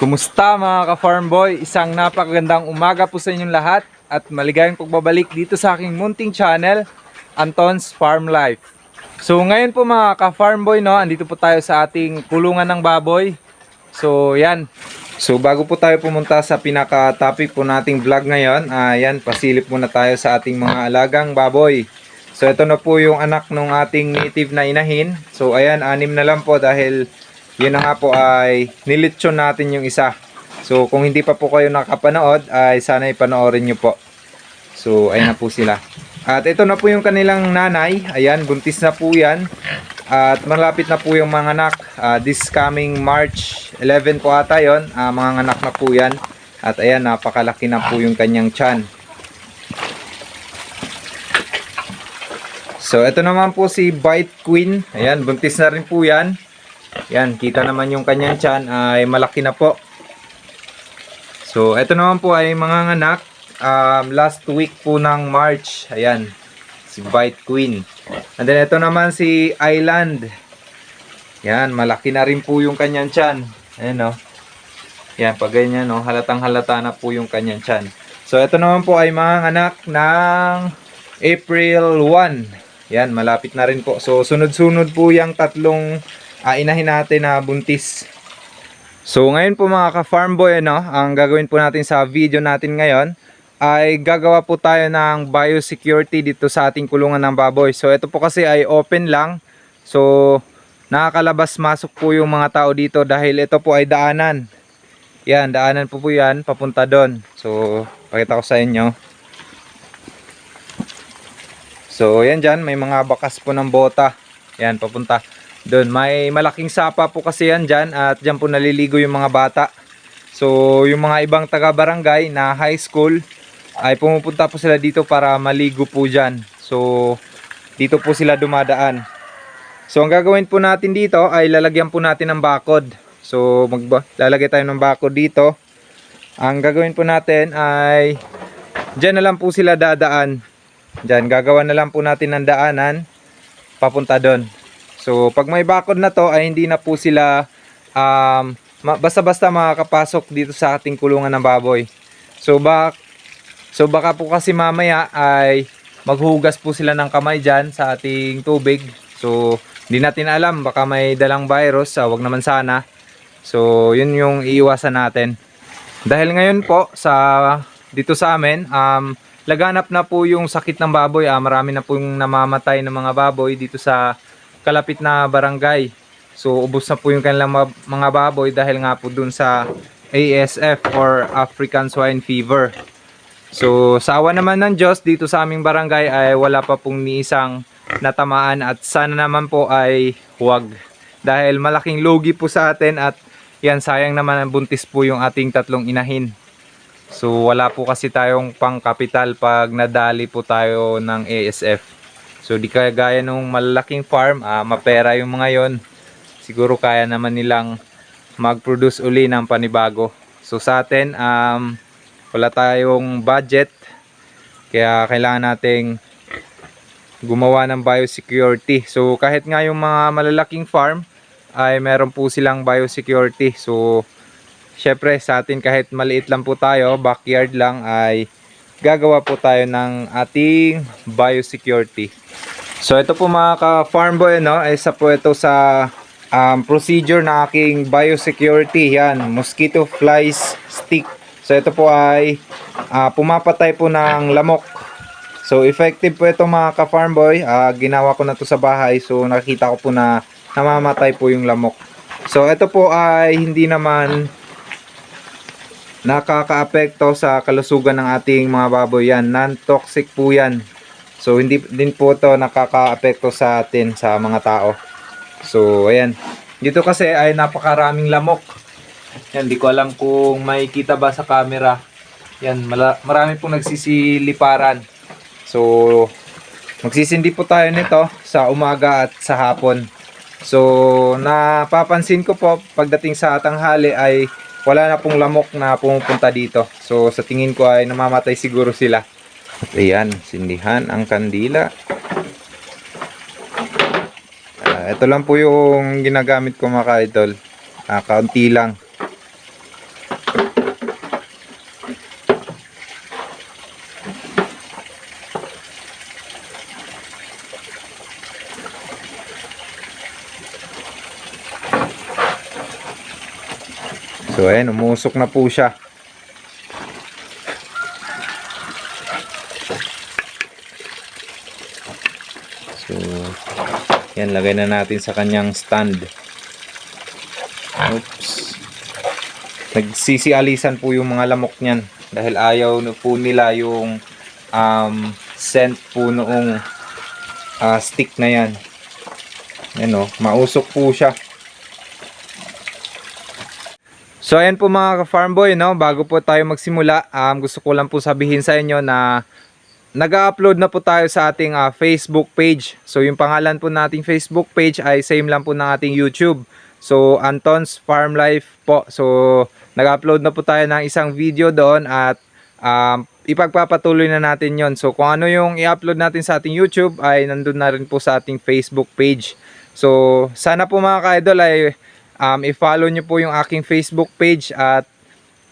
Kumusta mga ka-farm boy? Isang napakagandang umaga po sa inyong lahat at maligayang pagbabalik dito sa aking munting channel, Anton's Farm Life. So ngayon po mga ka-farm boy, no, andito po tayo sa ating kulungan ng baboy. So yan. So bago po tayo pumunta sa pinaka-topic po nating vlog ngayon, ayan, pasilip muna tayo sa ating mga alagang baboy. So ito na po yung anak ng ating native na inahin. So ayan, anim na lang po dahil yun na nga po ay nilitsyon natin yung isa. So kung hindi pa po kayo nakapanood ay sana ipanoorin nyo po. So ayan na po sila. At ito na po yung kanilang nanay. Ayan, buntis na po yan. At malapit na po yung mga anak. Ah, this coming March 11 po ata yun. Ah, mga anak na po yan. At ayan, napakalaki na po yung kanyang tiyan. So, ito naman po si Bite Queen. Ayan, buntis na rin po yan. Yan, kita naman yung kanyang tiyan ay malaki na po. So, ito naman po ay mga anak. Um, last week po ng March. Ayan, si Bite Queen. And then, ito naman si Island. Yan, malaki na rin po yung kanyang tiyan. Ayan, no. Yan, pag ganyan, no, halatang halata na po yung kanyang tiyan. So, ito naman po ay mga anak ng April 1. Yan, malapit na rin po. So, sunod-sunod po yung tatlong ah, inahin natin na buntis. So, ngayon po mga ka-farm boy, ano, ang gagawin po natin sa video natin ngayon ay gagawa po tayo ng biosecurity dito sa ating kulungan ng baboy. So, ito po kasi ay open lang. So, nakakalabas-masok po yung mga tao dito dahil ito po ay daanan. Yan, daanan po po yan, papunta doon. So, pakita ko sa inyo. So, yan dyan, may mga bakas po ng bota. Yan, papunta. Doon, may malaking sapa po kasi yan dyan at dyan po naliligo yung mga bata. So, yung mga ibang taga-barangay na high school ay pumupunta po sila dito para maligo po dyan. So, dito po sila dumadaan. So, ang gagawin po natin dito ay lalagyan po natin ng bakod. So, magba lalagay tayo ng bakod dito. Ang gagawin po natin ay dyan na lang po sila dadaan. Dyan, gagawa na lang po natin ng daanan papunta doon. So, pag may bakod na to ay hindi na po sila um, basta-basta makakapasok dito sa ating kulungan ng baboy. So, bak so baka po kasi mamaya ay maghugas po sila ng kamay dyan sa ating tubig. So, hindi natin alam, baka may dalang virus, ah, wag naman sana. So, yun yung iiwasan natin. Dahil ngayon po, sa dito sa amin, um, laganap na po yung sakit ng baboy. Ah, marami na po yung namamatay ng mga baboy dito sa kalapit na barangay. So, ubos na po yung kanilang mga baboy dahil nga po dun sa ASF or African Swine Fever. So, sa awa naman ng Diyos, dito sa aming barangay ay wala pa pong ni isang natamaan at sana naman po ay huwag. Dahil malaking logi po sa atin at yan, sayang naman ang buntis po yung ating tatlong inahin. So, wala po kasi tayong pangkapital pag nadali po tayo ng ASF. So, di kaya gaya nung malalaking farm, ah, mapera yung mga yon. Siguro kaya naman nilang mag-produce uli ng panibago. So, sa atin, um, wala tayong budget. Kaya kailangan nating gumawa ng biosecurity. So kahit nga yung mga malalaking farm ay meron po silang biosecurity. So syempre sa atin kahit maliit lang po tayo backyard lang ay gagawa po tayo ng ating biosecurity so ito po mga ka farm boy no isa po ito sa um, procedure na aking biosecurity yan mosquito flies stick so ito po ay ah, pumapatay po ng lamok So effective po ito mga ka-farm boy. Ah, ginawa ko na to sa bahay. So nakita ko po na namamatay po yung lamok. So ito po ay hindi naman nakakaapekto sa kalusugan ng ating mga baboy yan. Non-toxic po yan. So hindi din po ito nakakaapekto sa atin sa mga tao. So ayan. Dito kasi ay napakaraming lamok. Yan, di ko alam kung may kita ba sa camera. Yan, marami pong nagsisiliparan. So, magsisindi po tayo nito sa umaga at sa hapon. So, napapansin ko po pagdating sa tanghali ay wala na pong lamok na pumupunta dito. So, sa tingin ko ay namamatay siguro sila. Ayan, sindihan ang kandila. Ah, ito lang po yung ginagamit ko mga ka-idol. Ah, kaunti lang. So ayan, umusok na po siya. So, yan, lagay na natin sa kanyang stand. Oops. Nagsisialisan po yung mga lamok niyan dahil ayaw po nila yung um, scent po noong ah, stick na yan. Yan o, mausok po siya. So ayan po mga ka-farm boy, no? bago po tayo magsimula, um, gusto ko lang po sabihin sa inyo na nag-upload na po tayo sa ating ah, Facebook page. So yung pangalan po nating Facebook page ay same lang po ng ating YouTube. So Anton's Farm Life po. So nag-upload na po tayo ng isang video doon at um, ipagpapatuloy na natin yon. So kung ano yung i-upload natin sa ating YouTube ay nandun na rin po sa ating Facebook page. So sana po mga ka-idol ay um, i-follow nyo po yung aking Facebook page at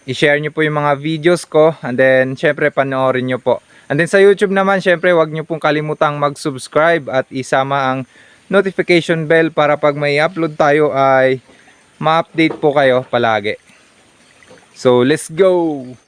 i-share nyo po yung mga videos ko and then syempre panoorin nyo po. And then sa YouTube naman syempre wag nyo pong kalimutang mag-subscribe at isama ang notification bell para pag may upload tayo ay ma-update po kayo palagi. So let's go!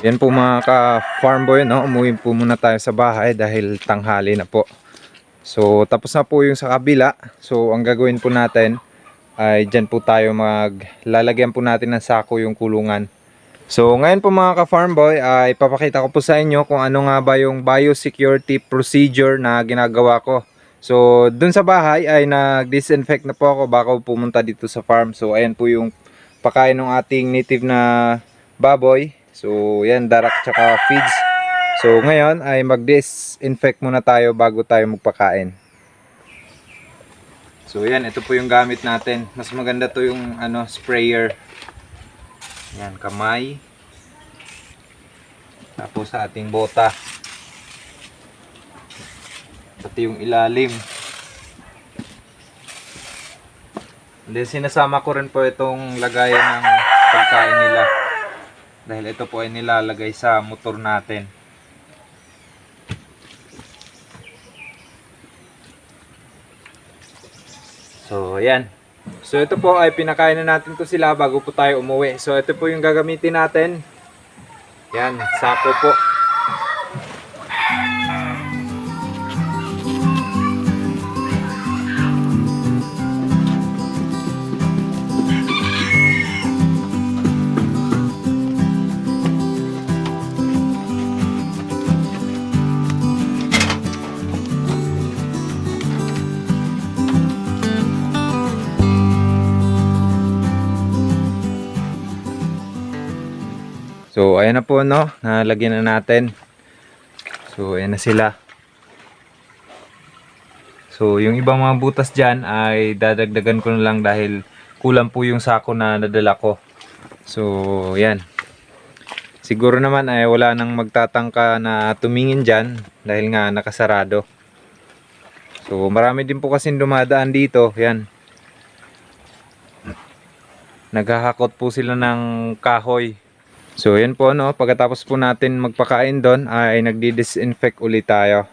Yan po mga ka-farm boy, no? umuwi po muna tayo sa bahay dahil tanghali na po. So tapos na po yung sa kabila. So ang gagawin po natin ay dyan po tayo maglalagyan po natin ng sako yung kulungan. So ngayon po mga ka-farm boy ay papakita ko po sa inyo kung ano nga ba yung biosecurity procedure na ginagawa ko. So dun sa bahay ay nag-disinfect na po ako bago pumunta dito sa farm. So ayan po yung pakain ng ating native na baboy. So, yan, darak tsaka feeds. So, ngayon ay mag-disinfect muna tayo bago tayo magpakain. So, yan, ito po yung gamit natin. Mas maganda to yung ano, sprayer. Yan, kamay. Tapos sa ating bota. Pati yung ilalim. And then, sinasama ko rin po itong lagayan ng pagkain nila dahil ito po ay nilalagay sa motor natin so ayan So ito po ay pinakain na natin to sila bago po tayo umuwi. So ito po yung gagamitin natin. Yan, sako po. So ayan na po no, nalagyan na natin. So ayan na sila. So yung ibang mga butas dyan ay dadagdagan ko na lang dahil kulang po yung sako na nadala ko. So yan. Siguro naman ay wala nang magtatangka na tumingin dyan dahil nga nakasarado. So marami din po kasing dumadaan dito. Yan. Naghahakot po sila ng kahoy. So yan po no, pagkatapos po natin magpakain doon ay nagdi-disinfect ulit tayo.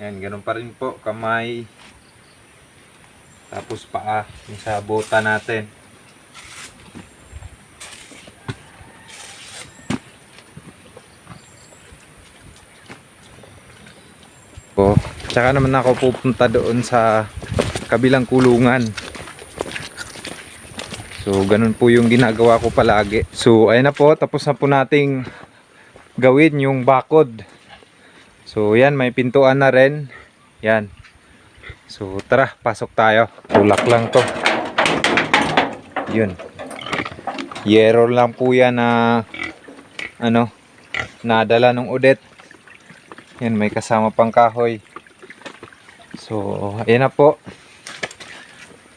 Yan, ganun pa rin po, kamay. Tapos paa, yung sa natin. Po, tsaka naman ako pupunta doon sa kabilang kulungan. So, ganun po yung ginagawa ko palagi. So, ayun na po. Tapos na po nating gawin yung bakod. So, yan. May pintuan na rin. Yan. So, tara. Pasok tayo. Tulak lang to. Yun. Yero lang po yan na ano, nadala nung udet. Yan, may kasama pang kahoy. So, ayan na po.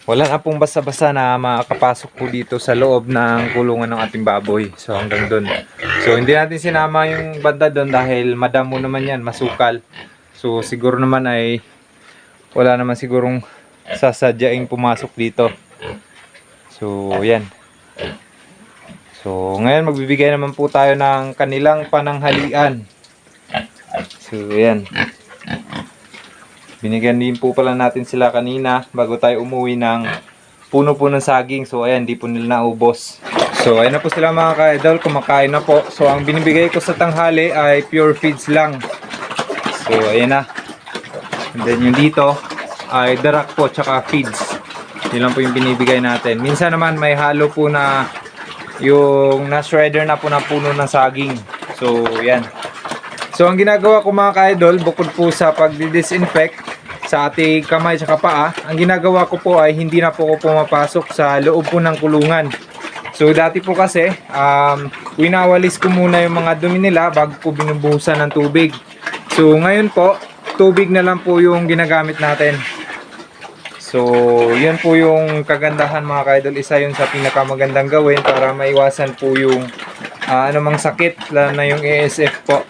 Wala na pong basta-basta na makakapasok po dito sa loob ng kulungan ng ating baboy. So hanggang doon. So hindi natin sinama yung banda doon dahil madamo naman yan, masukal. So siguro naman ay wala naman sigurong sasadyaing pumasok dito. So yan. So ngayon magbibigay naman po tayo ng kanilang pananghalian. So yan. Binigyan din po pala natin sila kanina bago tayo umuwi ng puno po ng saging. So ayan, di po nila naubos. So ayan na po sila mga ka-idol, kumakain na po. So ang binibigay ko sa tanghali ay pure feeds lang. So ayan na. And then yung dito ay darak po tsaka feeds. Yun lang po yung binibigay natin. Minsan naman may halo po na yung na-shredder na po na puno ng saging. So yan. So ang ginagawa ko mga ka-idol, bukod po sa pagdi-disinfect sa ating kamay at paa, ang ginagawa ko po ay hindi na po ako pumapasok sa loob po ng kulungan. So dati po kasi, um, winawalis ko muna yung mga dumi nila bago po binubuhusan ng tubig. So ngayon po, tubig na lang po yung ginagamit natin. So, yun po yung kagandahan mga ka-idol. Isa yun sa pinakamagandang gawin para maiwasan po yung ah, anumang sakit, lalo na yung ASF po.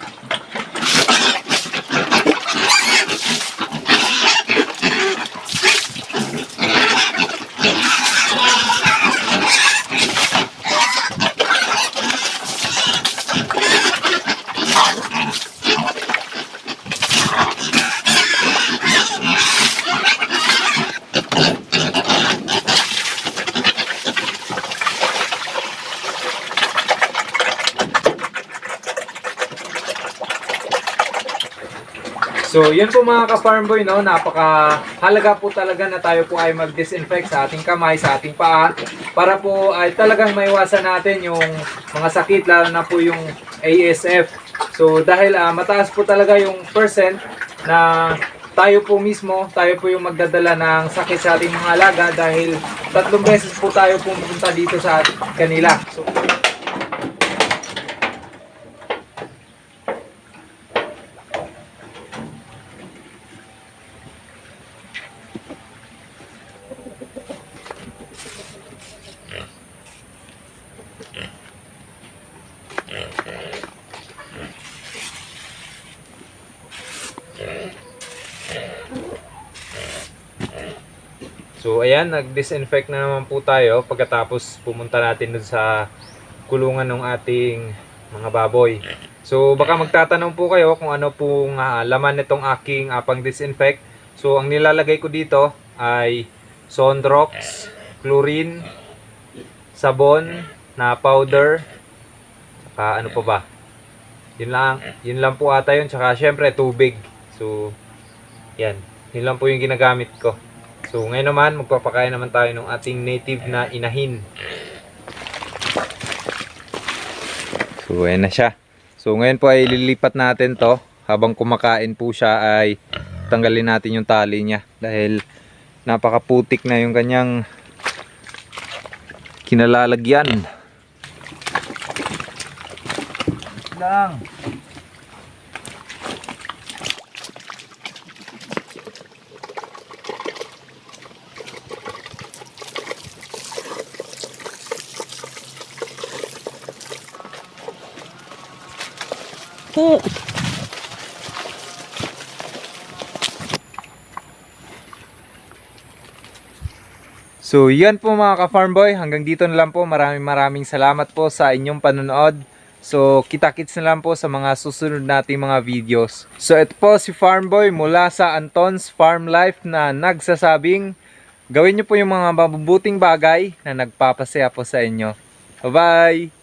So, yun po mga ka-farm boy, no? Napaka halaga po talaga na tayo po ay mag-disinfect sa ating kamay, sa ating paa para po ay talagang maiwasan natin yung mga sakit lalo na po yung ASF. So, dahil ah, mataas po talaga yung percent na tayo po mismo, tayo po yung magdadala ng sakit sa ating mga alaga dahil tatlong beses po tayo pumunta dito sa kanila. So, So ayan, nag-disinfect na naman po tayo pagkatapos pumunta natin dun sa kulungan ng ating mga baboy. So baka magtatanong po kayo kung ano pong ah, laman nitong aking ah, pang disinfect. So ang nilalagay ko dito ay Sondrox, chlorine, sabon na powder, saka ano pa ba? Yun lang, yun lang po ata yun. Tsaka syempre tubig. So, yan. Yun lang po yung ginagamit ko. So, ngayon naman, magpapakain naman tayo ng ating native na inahin. So, ayan na siya. So, ngayon po ay lilipat natin to. Habang kumakain po siya ay tanggalin natin yung tali niya. Dahil napakaputik na yung kanyang kinalalagyan. Lang. So, yan po mga ka-farm boy. Hanggang dito na lang po. Maraming maraming salamat po sa inyong panonood. So, kita-kits na lang po sa mga susunod nating mga videos. So, ito po si Farm Boy mula sa Anton's Farm Life na nagsasabing gawin niyo po yung mga mabubuting bagay na nagpapasaya po sa inyo. Bye-bye!